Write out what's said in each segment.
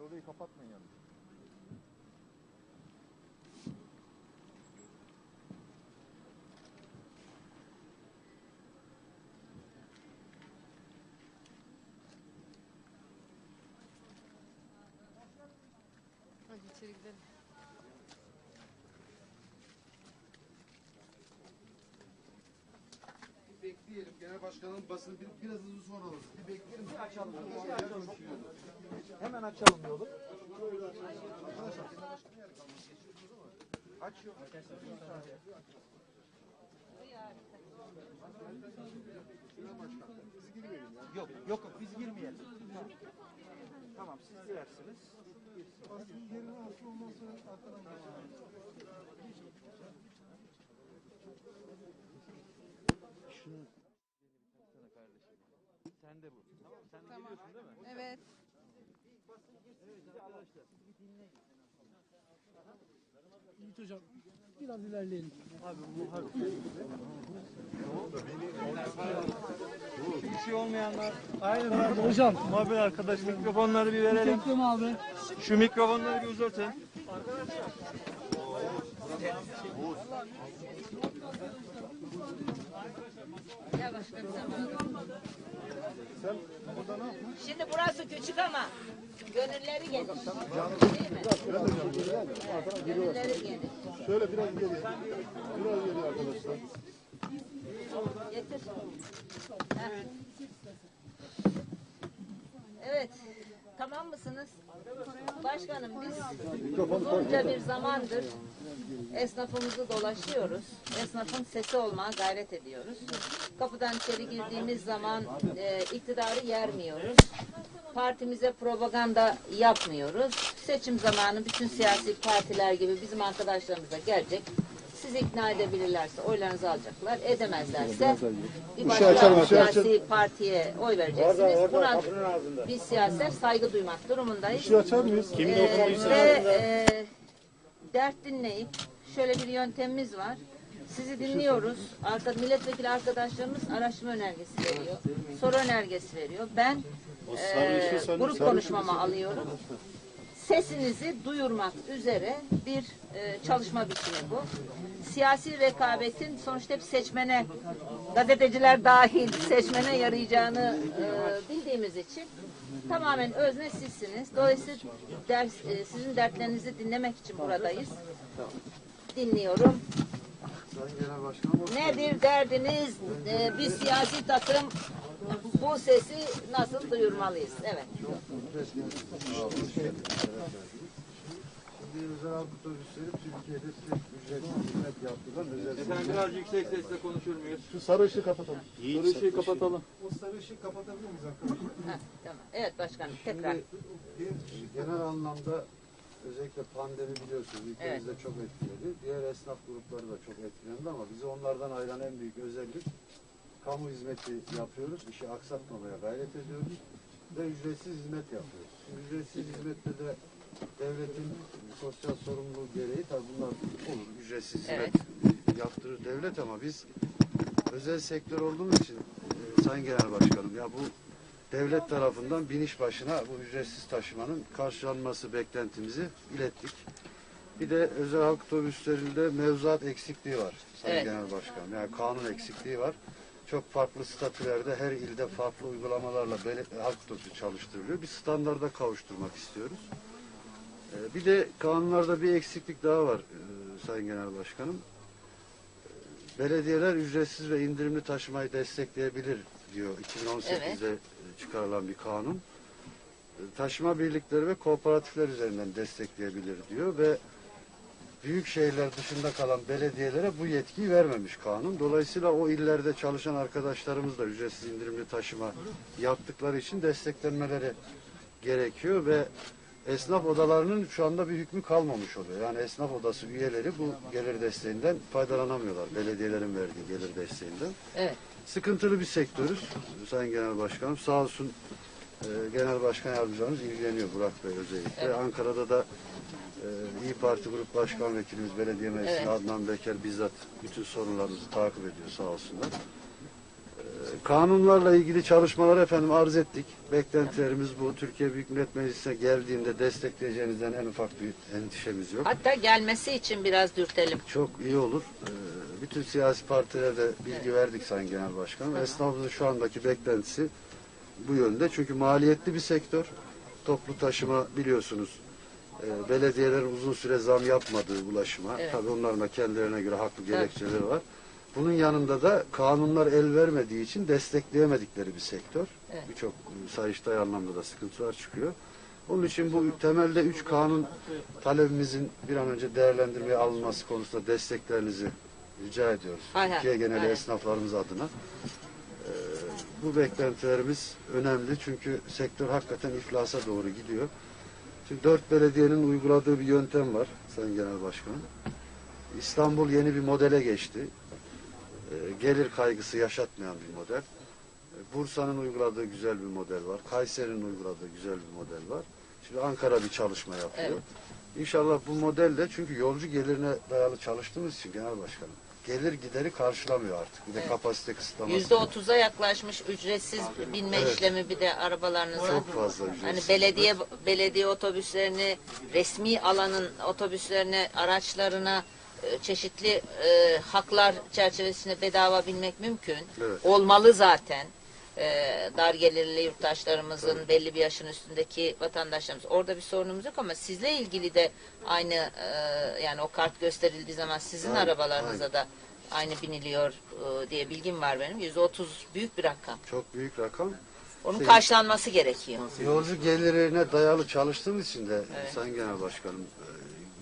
Orayı kapatmayın yalnız. Hadi içeri gidelim. Genel başkanın basını bir, biraz hızlı sonra alalım. Bir bekleyelim. Bir açalım. Bir açalım. Hemen açalım yolu. Açıyor. Yok, yok yok biz girmeyelim. Tamam siz girersiniz. Sen de bu. Tamam sen de geliyorsun değil mi? Evet. Yiğit hocam biraz ilerleyelim. Bir şey olmayanlar. Aynen abi hocam. Muhabir arkadaş mikrofonları bir verelim. Çektim abi. Şu mikrofonları bir uzatın. Şimdi burası küçük ama gönülleri geniş. Değil mi? Gönülleri geniş. Şöyle biraz geriye. Biraz geriye arkadaşlar. Getir. Heh. Evet. Tamam mısınız? Başkanım biz uzunca bir zamandır esnafımızı dolaşıyoruz. Esnafın sesi olmaya gayret ediyoruz. Kapıdan içeri girdiğimiz zaman e, iktidarı yermiyoruz. Partimize propaganda yapmıyoruz. Seçim zamanı bütün siyasi partiler gibi bizim arkadaşlarımız da gelecek. Sizi ikna edebilirlerse oylarınızı alacaklar. Edemezlerse bir başka siyasi partiye oy vereceksiniz. Buna biz siyasetler saygı duymak durumundayız. açar mıyız? Ee, ve e, dert dinleyip şöyle bir yöntemimiz var. Sizi dinliyoruz. Arka, milletvekili arkadaşlarımız araştırma önergesi veriyor. Soru önergesi veriyor. Ben e, grup konuşmama alıyorum. Sesinizi duyurmak üzere bir e, çalışma biçimi bu. Siyasi rekabetin sonuçta hep seçmene, gazeteciler dahil seçmene yarayacağını e, bildiğimiz için tamamen özne sizsiniz. Dolayısıyla ders, e, sizin dertlerinizi dinlemek için buradayız. Dinliyorum. Nedir derdiniz? E, biz siyasi takım bu sesi nasıl duyurmalıyız? Evet. Şimdi özel halk otobüsleri Türkiye'de ücretsiz hizmet yaptıran özel Efendim biraz yüksek sesle konuşur muyuz? Şu sarı ışığı kapatalım. Sarı ışığı kapatalım. O sarı ışığı kapatabilir miyiz arkadaşlar? Heh, tamam. Evet başkanım tekrar. Şimdi bir genel anlamda özellikle pandemi biliyorsunuz ülkemizde çok etkiledi. Diğer esnaf grupları da çok etkilendi ama bizi onlardan ayıran en büyük özellik kamu hizmeti yapıyoruz. işi aksatmamaya gayret ediyoruz ve ücretsiz hizmet yapıyoruz. Ücretsiz hizmette de devletin sosyal sorumluluğu gereği tabii bunlar olur. Ücretsiz hizmet yaptırır devlet ama biz özel sektör olduğumuz için e, Sayın Genel Başkanım ya bu devlet tarafından biniş başına bu ücretsiz taşımanın karşılanması beklentimizi ilettik. Bir de özel halk otobüslerinde mevzuat eksikliği var Sayın Evet. Genel Başkanım. Yani kanun eksikliği var. Çok farklı statülerde her ilde farklı uygulamalarla bele- halk otobüsü çalıştırılıyor. Bir standarda kavuşturmak istiyoruz. Ee, Bir de kanunlarda bir eksiklik daha var e, Sayın Genel Başkanım. Ee, Belediyeler ücretsiz ve indirimli taşımayı destekleyebilir diyor 2018'de çıkarılan bir kanun. Ee, Taşıma birlikleri ve kooperatifler üzerinden destekleyebilir diyor ve büyük şehirler dışında kalan belediyelere bu yetkiyi vermemiş kanun. Dolayısıyla o illerde çalışan arkadaşlarımız da ücretsiz indirimli taşıma yaptıkları için desteklenmeleri gerekiyor ve esnaf odalarının şu anda bir hükmü kalmamış oluyor. Yani esnaf odası üyeleri bu gelir desteğinden faydalanamıyorlar. Belediyelerin verdiği gelir desteğinden. Evet. Sıkıntılı bir sektörüz Sayın Genel Başkanım. Sağ olsun e, Genel Başkan Yardımcımız ilgileniyor Burak Bey özellikle. Ankara'da da e, İyi Parti Grup Başkan Vekilimiz Belediye Meclisi Evet. Adnan Beker bizzat bütün sorunlarımızı takip ediyor sağ olsunlar. E, kanunlarla ilgili çalışmaları efendim arz ettik. Beklentilerimiz bu. Türkiye Büyük Millet Meclisi'ne geldiğinde destekleyeceğinizden en ufak bir endişemiz yok. Hatta gelmesi için biraz dürtelim. Çok iyi olur. Ee, Bütün siyasi partilere de bilgi verdik Sayın Genel Başkanım. Esnafımızın şu andaki beklentisi bu yönde. Çünkü maliyetli bir sektör. Toplu taşıma biliyorsunuz e, belediyelerin uzun süre zam yapmadığı ulaşıma. Evet. Tabii onların da kendilerine göre haklı gerekçeleri var. Bunun yanında da kanunlar el vermediği için destekleyemedikleri bir sektör. Evet. Birçok e, sayıştay anlamda da sıkıntılar çıkıyor. Onun için bu temelde üç kanun talebimizin bir an önce değerlendirmeye alınması konusunda desteklerinizi rica ediyoruz. Türkiye geneli hay. esnaflarımız adına. Ee, bu beklentilerimiz önemli çünkü sektör hakikaten iflasa doğru gidiyor. Şimdi dört belediyenin uyguladığı bir yöntem var Sayın Genel Başkanım. İstanbul yeni bir modele geçti. Ee, gelir kaygısı yaşatmayan bir model. Ee, Bursa'nın uyguladığı güzel bir model var. Kayseri'nin uyguladığı güzel bir model var. Şimdi Ankara bir çalışma yapıyor. Evet. İnşallah bu modelde çünkü yolcu gelirine dayalı çalıştığımız için Genel Başkanım gelir gideri karşılamıyor artık. Bir de kapasite kısıtlaması. Yüzde otuza yaklaşmış ücretsiz binme Evet. işlemi bir de arabalarınıza. Çok fazla ücretsiz. Hani belediye belediye otobüslerini, resmi alanın otobüslerine, araçlarına e, çeşitli e, haklar çerçevesinde bedava binmek mümkün. Evet. Olmalı zaten. E, dar gelirli yurttaşlarımızın belli bir yaşın üstündeki vatandaşlarımız orada bir sorunumuz yok ama sizle ilgili de aynı e, yani o kart gösterildiği zaman sizin Aynen, arabalarınıza aynen. da aynı biniliyor e, diye bilgim var benim. Yüzde otuz büyük bir rakam. Çok büyük rakam. Onun Şey- karşılanması gerekiyor. Yolcu gelirine dayalı çalıştığımız için de Evet. Sayın Genel Başkanım e,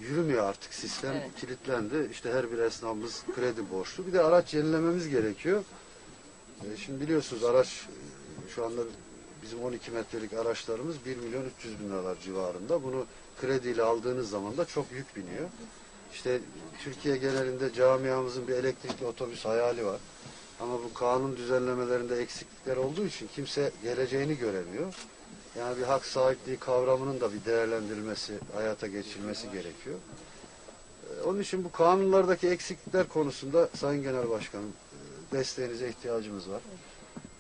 yürümüyor artık sistem Evet. kilitlendi. İşte her bir esnafımız kredi borçlu. Bir de araç yenilememiz gerekiyor. E, Şimdi biliyorsunuz araç e, şu anda bizim 12 metrelik araçlarımız 1 milyon 300 bin liralar civarında. Bunu krediyle aldığınız zaman da çok yük biniyor. İşte Türkiye genelinde camiamızın bir elektrikli otobüs hayali var. Ama bu kanun düzenlemelerinde eksiklikler olduğu için kimse geleceğini göremiyor. Yani bir hak sahipliği kavramının da bir değerlendirilmesi, hayata geçirilmesi gerekiyor. Ee, Onun için bu kanunlardaki eksiklikler konusunda Sayın Genel Başkanım e, desteğinize ihtiyacımız var.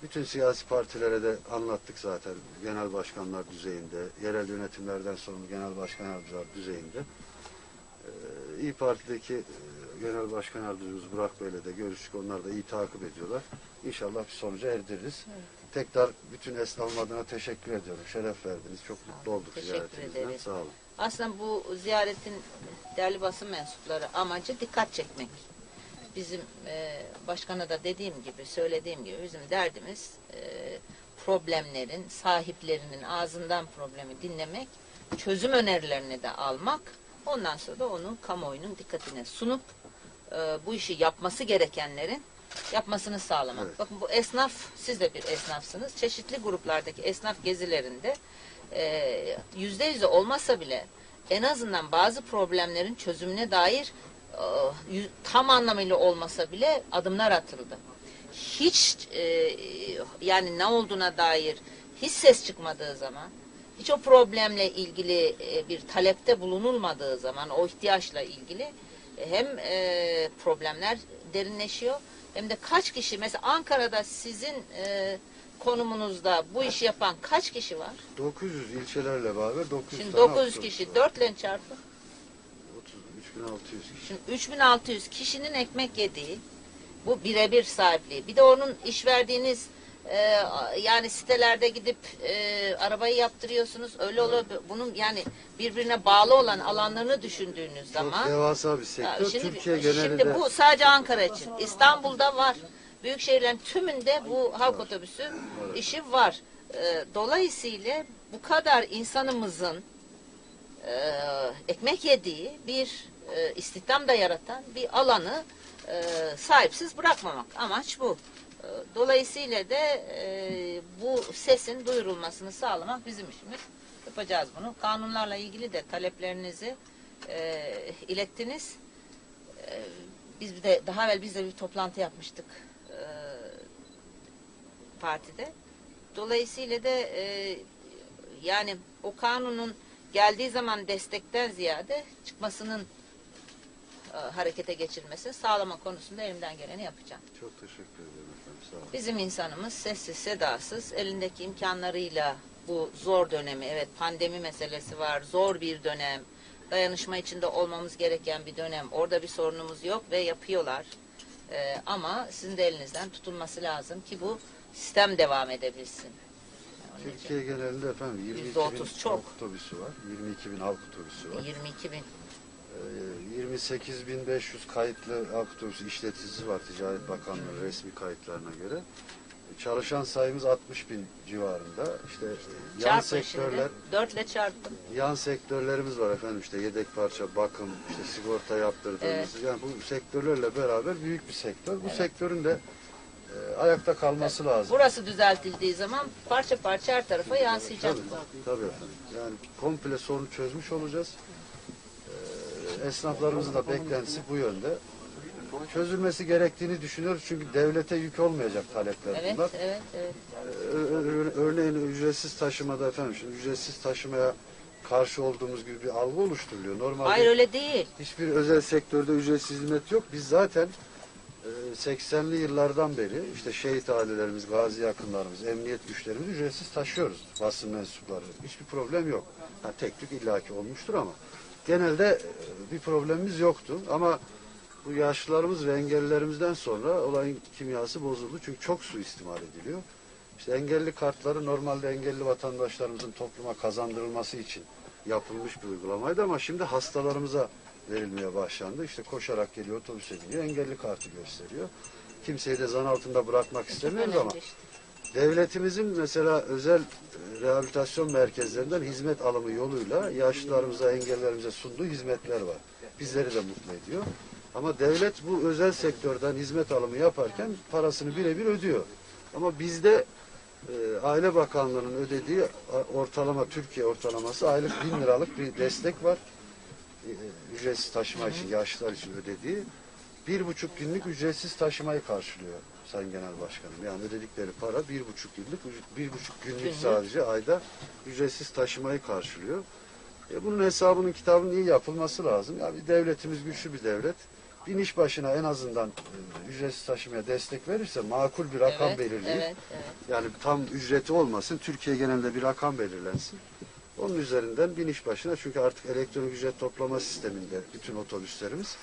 Bütün siyasi partilere de anlattık zaten genel başkanlar düzeyinde, yerel yönetimlerden sorumlu genel başkan yardımcılar düzeyinde. Ee, İyi Parti'deki e, genel başkan yardımcımız Burak Bey'le de görüştük. Onlar da iyi takip ediyorlar. İnşallah bir sonuca erdiririz. Tekrar bütün esnafım adına teşekkür ediyorum. Şeref verdiniz. Çok mutlu olduk Teşekkür ziyaretinizden. ederiz. Sağ olun. Aslında bu ziyaretin değerli basın mensupları amacı dikkat çekmek. Bizim e, başkana da dediğim gibi, söylediğim gibi bizim derdimiz e, problemlerin sahiplerinin ağzından problemi dinlemek, çözüm önerilerini de almak, ondan sonra da onu kamuoyunun dikkatine sunup e, bu işi yapması gerekenlerin yapmasını sağlamak. Evet. Bakın bu esnaf, siz de bir esnafsınız. Çeşitli gruplardaki esnaf gezilerinde e, yüzde yüzü olmasa bile en azından bazı problemlerin çözümüne dair tam anlamıyla olmasa bile adımlar atıldı. Hiç e, yani ne olduğuna dair hiç ses çıkmadığı zaman, hiç o problemle ilgili e, bir talepte bulunulmadığı zaman, o ihtiyaçla ilgili e, hem e, problemler derinleşiyor hem de kaç kişi mesela Ankara'da sizin e, konumunuzda bu işi yapan kaç kişi var? 900 ilçelerle beraber 900 Şimdi tane 900 otobüs kişi var. 4 ile çarpın. 33.600 kişi. Şimdi 3600 kişinin ekmek yediği bu birebir sahipliği. Bir de onun iş verdiğiniz e, yani sitelerde gidip e, arabayı yaptırıyorsunuz. Öyle oluyor. Bunun yani birbirine bağlı olan alanlarını düşündüğünüz Çok zaman devasa bir Ya sektör. şimdi, Türkiye genelinde şimdi bu sadece Ankara için. İstanbul'da var. Büyük şehirlerin tümünde bu halk otobüsü işi var. Ee, dolayısıyla bu kadar insanımızın e, ekmek yediği bir e, istihdam da yaratan bir alanı e, sahipsiz bırakmamak. Amaç bu. E, Dolayısıyla da e, bu sesin duyurulmasını sağlamak bizim işimiz. Yapacağız bunu. Kanunlarla ilgili de taleplerinizi e, ilettiniz. E, biz de daha evvel biz de bir toplantı yapmıştık e, partide. Dolayısıyla da e, yani o kanunun geldiği zaman destekten ziyade çıkmasının e, harekete geçirmesini sağlama konusunda elimden geleni yapacağım. Çok teşekkür ederim efendim. Sağ olun. Bizim insanımız sessiz sedasız elindeki imkanlarıyla bu zor dönemi evet pandemi meselesi var zor bir dönem dayanışma içinde olmamız gereken bir dönem orada bir sorunumuz yok ve yapıyorlar Ee, ama sizin de elinizden tutulması lazım ki bu sistem devam edebilsin. Onun için Türkiye genelinde efendim 22 Yüzde bin çok. halk otobüsü var. 22 bin halk otobüsü var. 22 bin 28.500 kayıtlı halk otobüsü işleticisi var Ticaret Bakanlığı resmi kayıtlarına göre. Çalışan sayımız 60 bin civarında. İşte yan çarpın sektörler, şimdi dörtle çarpın. yan sektörlerimiz var efendim işte yedek parça, bakım, işte sigorta yaptırdığımız. Evet. Yani bu sektörlerle beraber büyük bir sektör. Bu sektörün de e, ayakta kalması lazım. Burası düzeltildiği zaman parça parça her tarafa yansıyacak. Tabii, tabii efendim. Yani komple sorunu çözmüş olacağız. Ee, esnaflarımızın da beklentisi bu yönde. Çözülmesi gerektiğini düşünüyoruz çünkü devlete yük olmayacak talepler Evet, bunlar. evet, evet. Ö- ö- Örneğin ücretsiz taşımada efendim şimdi ücretsiz taşımaya karşı olduğumuz gibi bir algı oluşturuluyor. Normalde Hayır öyle değil. hiçbir özel sektörde ücretsiz hizmet yok. Biz zaten e, 80'li yıllardan beri işte şehit ailelerimiz, gazi yakınlarımız, emniyet güçlerimiz ücretsiz taşıyoruz basın mensupları. Hiçbir problem yok. Ha, tek tük illaki olmuştur ama genelde e, bir problemimiz yoktu. Ama bu yaşlılarımız ve engellilerimizden sonra olayın kimyası bozuldu. Çünkü çok suistimal ediliyor. İşte engelli kartları normalde engelli vatandaşlarımızın topluma kazandırılması için yapılmış bir uygulamaydı ama şimdi hastalarımıza verilmeye başlandı. İşte koşarak geliyor otobüse biniyor engelli kartı gösteriyor. Kimseyi de zan altında bırakmak istemiyoruz ama işte. Devletimizin mesela özel e, rehabilitasyon merkezlerinden hizmet alımı yoluyla yaşlılarımıza, engellerimize sunduğu hizmetler var. Bizleri de mutlu ediyor. Ama devlet bu özel sektörden hizmet alımı yaparken parasını birebir ödüyor. Ama bizde e, Aile Bakanlığı'nın ödediği ortalama Türkiye ortalaması aylık bin liralık bir destek var. E, ücretsiz taşıma için, yaşlılar için ödediği. Bir buçuk günlük ücretsiz taşımayı karşılıyor Sayın Genel Başkanım. Yani ödedikleri para bir buçuk günlük, üc- bir buçuk günlük Günlük. sadece ayda ücretsiz taşımayı karşılıyor. E, bunun hesabının kitabının iyi yapılması lazım. Yani devletimiz güçlü bir devlet. Bir iş başına en azından e, ücretsiz taşımaya destek verirse makul bir rakam evet, belirleyip Evet, evet. yani tam ücreti olmasın, Türkiye genelinde bir rakam belirlensin. Onun üzerinden bin iş başına çünkü artık elektronik ücret toplama sisteminde bütün otobüslerimiz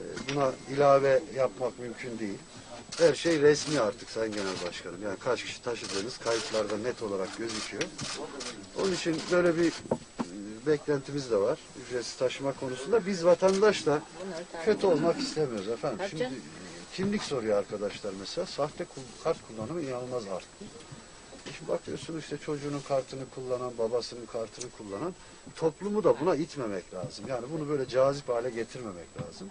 e, buna ilave yapmak mümkün değil. Her şey resmi artık Sayın Genel Başkanım. Yani kaç kişi taşıdığınız kayıtlarda net olarak gözüküyor. Onun için böyle bir e, beklentimiz de var ücretsiz taşıma konusunda. Biz vatandaşla kötü olmak istemiyoruz efendim. Şimdi e, kimlik soruyor arkadaşlar mesela. Sahte kart kullanımı inanılmaz arttı. Şimdi bakıyorsunuz işte çocuğunun kartını kullanan, babasının kartını kullanan toplumu da buna itmemek lazım. Yani bunu böyle cazip hale getirmemek lazım.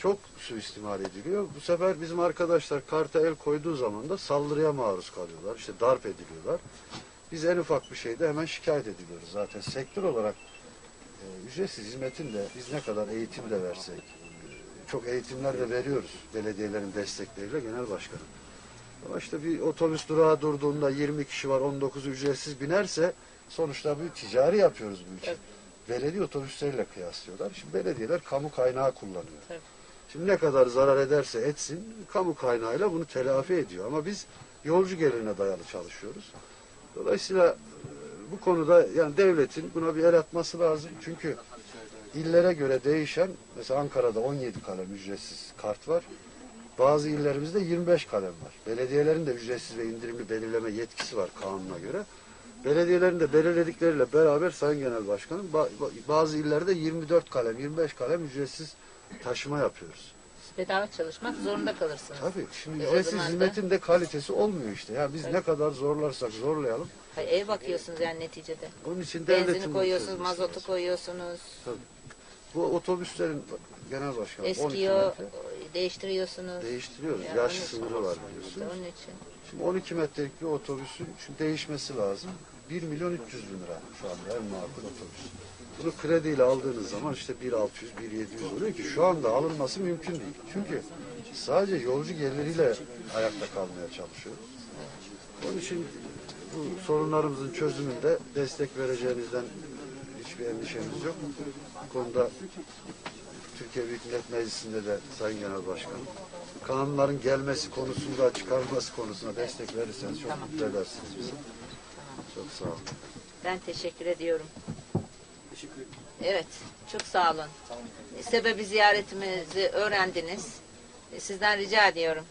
Çok suistimal ediliyor. Bu sefer bizim arkadaşlar karta el koyduğu zaman da saldırıya maruz kalıyorlar. İşte darp ediliyorlar. Biz en ufak bir şeyde hemen şikayet ediliyoruz zaten. Sektör olarak e, ücretsiz hizmetin de biz ne kadar eğitim de versek, e, çok eğitimler de veriyoruz belediyelerin destekleriyle genel başkanım. Ama işte bir otobüs durağı durduğunda 20 kişi var 19 ücretsiz binerse sonuçta bir ticari yapıyoruz bu için. Belediye otobüsleriyle kıyaslıyorlar. Şimdi belediyeler kamu kaynağı kullanıyor. Tabii. Şimdi ne kadar zarar ederse etsin kamu kaynağıyla bunu telafi ediyor. Ama biz yolcu gelirine dayalı çalışıyoruz. Dolayısıyla e, bu konuda yani devletin buna bir el atması lazım. Çünkü illere göre değişen mesela Ankara'da 17 kalem ücretsiz kart var. Bazı illerimizde 25 kalem var. Belediyelerin de ücretsiz ve indirimli belirleme yetkisi var kanuna göre. Belediyelerin de belirledikleriyle beraber Sayın Genel Başkanım ba- ba- bazı illerde 24 kalem, 25 kalem ücretsiz taşıma yapıyoruz. Bedava çalışmak zorunda kalırsınız. Tabii şimdi E, o ücretsiz zaman da- hizmetin de kalitesi olmuyor işte. Ya biz ne kadar zorlarsak zorlayalım. Hayır, ev bakıyorsunuz yani neticede. Onun için devletin Benzini koyuyorsunuz, mazotu koyuyorsunuz. Bu otobüslerin genel başkanı 12 Eskiyor, metre değiştiriyorsunuz. değiştiriyoruz. Ya, Yaş onun için- sınırı var biliyorsunuz. Onun için. Şimdi 12 metrelik bir otobüsün şimdi değişmesi lazım. 1 milyon 300 bin lira şu anda en makul otobüs. Bunu krediyle aldığınız zaman işte 1.600, 1.700 oluyor ki şu anda alınması mümkün değil. Çünkü sadece yolcu geliriyle ayakta kalmaya çalışıyoruz. Onun için bu sorunlarımızın çözümünde destek vereceğinizden hiçbir endişemiz yok. Bu konuda Türkiye Büyük Millet Meclisi'nde de Sayın Genel Başkanım. Kanunların gelmesi konusunda, çıkarılması konusunda destek verirseniz çok mutlu edersiniz bizi. Çok sağ olun. Ben teşekkür ediyorum. Evet, çok sağ olun. Sebebi ziyaretimizi öğrendiniz. Sizden rica ediyorum.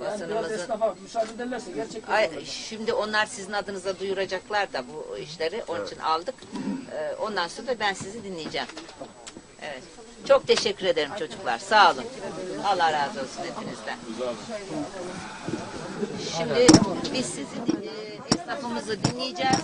Biraz Basınımızın. esnafa müsaade ederlerse gerçekten Ay, olacak. şimdi onlar sizin adınıza duyuracaklar da bu işleri. Onun için aldık. Ee, ondan sonra da ben sizi dinleyeceğim. Evet. Çok teşekkür ederim çocuklar. Sağ olun. Allah razı olsun hepinizden. Şimdi biz sizi din- e, esnafımızı dinleyeceğiz.